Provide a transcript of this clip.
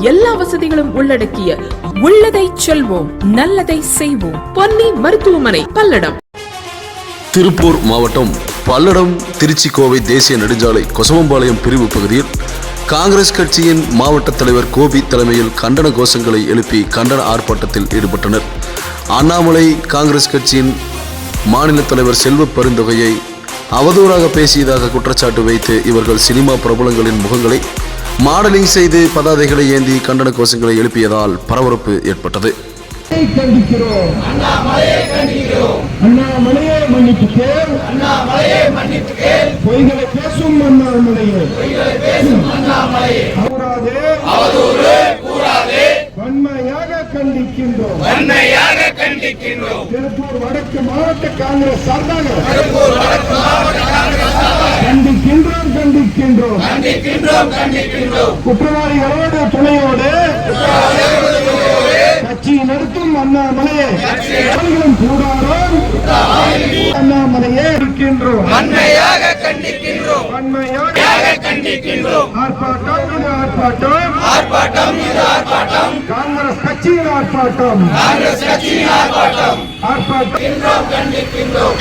எல்லா வசதிகளும் உள்ளடக்கிய உள்ளதை செல்வோம் நல்லதை செய்வோம். பொன்னி மருத்துவமனை பல்லடம். திருப்பூர் மாவட்டம் பல்லடம் திருச்சி கோவை தேசிய நெடுஞ்சாலை கொசவம்பாளையம் பிரிவு பகுதியில் காங்கிரஸ் கட்சியின் மாவட்ட தலைவர் கோபி தலைமையில் கண்டன கோஷங்களை எழுப்பி கண்டன ஆர்ப்பாட்டத்தில் ஈடுபட்டனர். அண்ணாமலை காங்கிரஸ் கட்சியின் மாநில தலைவர் செல்வ பெருந்தொகையை அவதூறாக பேசியதாக குற்றச்சாட்டு வைத்து இவர்கள் சினிமா பிரபலங்களின் முகங்களை மாடலிங் செய்து பதாதைகளை ஏந்தி கண்டன கோஷங்களை எழுப்பியதால் பரபரப்பு ஏற்பட்டது. கண்டிக்கிறோம். அண்ணாமலையே மன்னிப்பு கண்டிக்கின்றோம். திருப்பூர் வடக்கு மாவட்ட காங்கிரஸ் சார்பாக. கண்டிக்கின்றோம். குற்றவாளிகளோடு துணையோடு கட்சி நடத்தும் அண்ணாமலையே கூடாரோம் அண்ணாமலையே இருக்கின்றோம் வன்மையாக கண்டிக்கின்றோம். வன்மையாக கண்டிக்கின்றோம். ஆர்ப்பாட்டம் இது ஆர்ப்பாட்டம். ஆர்ப்பாட்டம் இது ஆர்ப்பாட்டம். காங்கிரஸ் கட்சியின் ஆர்ப்பாட்டம். காங்கிரஸ் கட்சியின் ஆர்ப்பாட்டம். ஆர்ப்பாட்டம். கண்டிக்கின்றோம்.